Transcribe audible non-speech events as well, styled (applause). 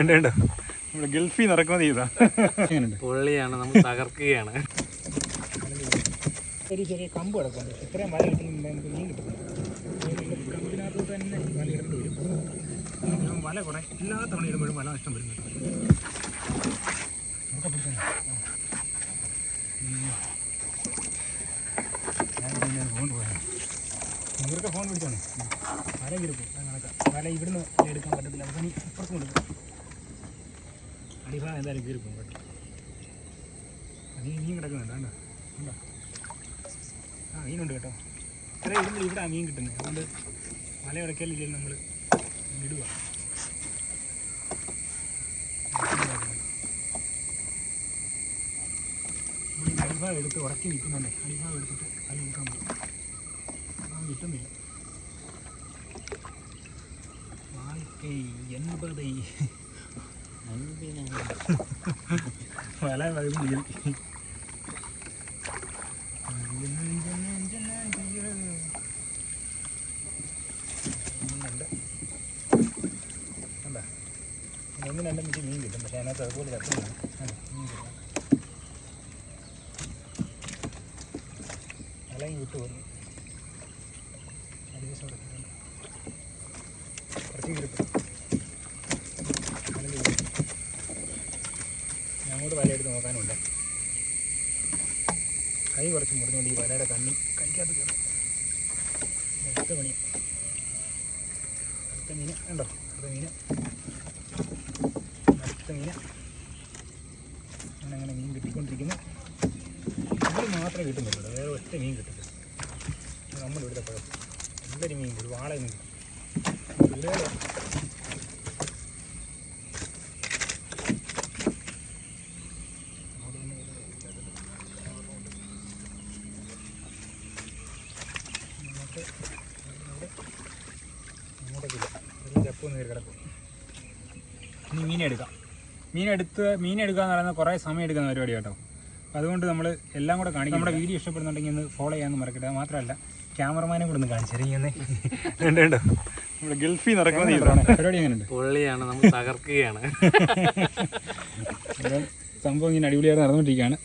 ഉണ്ട് ഉണ്ട് നമ്മുടെ ഗൾഫിൽ നടക്കുന്നത് ചെയ്താ പൊള്ളിയാണ് നമ്മൾ തകർക്കുകയാണ്. ചെറിയ ചെറിയ കമ്പ് കിടക്കുന്നുണ്ട് ഇത്രയും വല കിട്ടുന്നുണ്ട് മീൻ കമ്പിനകത്ത് തന്നെ വല ഇടേണ്ടി വരും. വല കുറേ എല്ലാ തവണ ഇടുമ്പോഴും വല നഷ്ടം വരുന്നുണ്ട്. ഫോൺ പോയാൽ ഇവർക്ക് ഫോൺ പിടിച്ചാണ് വല കിടക്കും കണക്കാം വല ഇവിടുന്ന് എടുക്കാൻ പറ്റത്തില്ല. നമുക്ക് ഇനി ഇപ്പുറത്ത് കൊടുക്കും. അനീഫ എന്തായാലും കീറി പോകും കേട്ടോ. നീ മീൻ കിടക്കുന്നുണ്ട് കണ്ടോ? വേണ്ട ആ മീനുണ്ട് കേട്ടോ. ഇത്ര ഇരുമ്പോൾ ഇവിടെ മീൻ കിട്ടുന്നത്. അതുകൊണ്ട് മല ഇടയ്ക്കലില്ലേ നമ്മൾ ഇടുക. അലിഫാവ് എടുത്ത് ഉറക്കി വിൽക്കുന്നുണ്ടേ അലിഫാവ് എടുത്തിട്ട് അത് വിൽക്കാൻ പറ്റും അതാണ് കിട്ടുന്നില്ല. നാൽപ്പത്തി എൺപത് വല വഴുതി ഒന്ന് രണ്ട് മിനിറ്റ് മീൻ കിട്ടും പക്ഷേ അതിനകത്ത് അതുപോലെ കത്തുന്നു? മീൻ കിട്ടും. വലയും വിട്ടു പോകുന്നു അടിവശം കുറച്ച് കിട്ടും. ഞങ്ങോട്ട് വല എടുത്ത് നോക്കാനുണ്ട്. കൈ കുറച്ച് മുറിഞ്ഞുകൊണ്ട് ഈ വലയുടെ കണ്ണി കഴിക്കാത്ത കയറും. അടുത്ത പണി അടുത്ത മീൻ. ഉണ്ടോ അടുത്ത മീൻ. അടുത്ത മീൻ. അങ്ങനെ അങ്ങനെ മീൻ കിട്ടിക്കൊണ്ടിരിക്കുന്നു. ഇത് മാത്രമേ കിട്ടുന്നുള്ളൂ. വേറെ ഒറ്റ മീൻ കിട്ടില്ല നമ്മൾ ഇവിടുത്തെ കുഴപ്പം. നല്ലൊരു മീൻ? ഒരു വാളയൊന്നും കിട്ടും നമുക്ക് ഇവിടെ അങ്ങോട്ടേക്കില്ല ഒരു കിടക്കും ഇനി മീനെടുക്കാം മീനെടുത്ത് മീനെടുക്കുക എന്ന് പറയുന്നത് കുറേ സമയം എടുക്കുന്ന പരിപാടി കേട്ടോ. അതുകൊണ്ട് നമ്മൾ എല്ലാം കൂടെ കാണിക്കും. നമ്മുടെ വീഡിയോ ഇഷ്ടപ്പെടുന്നുണ്ടെങ്കിൽ ഒന്ന് ഫോളോ ചെയ്യാമെന്ന് മറക്കട്ടെ അത് മാത്രമല്ല ക്യാമറമാനെ കൂടെ ഒന്ന് കാണിച്ചിരിക്കുന്നേ ഉണ്ട് നമ്മുടെ ഗൾഫിൽ നടക്കുന്ന പരിപാടി എങ്ങനെയുണ്ട്? പൊള്ളിയാണ് നമ്മൾ തകർക്കുകയാണ്. (laughs) സംഭവം ഇങ്ങനെ അടിപൊളിയായിട്ട് നടന്നുകൊണ്ടിരിക്കുകയാണ്.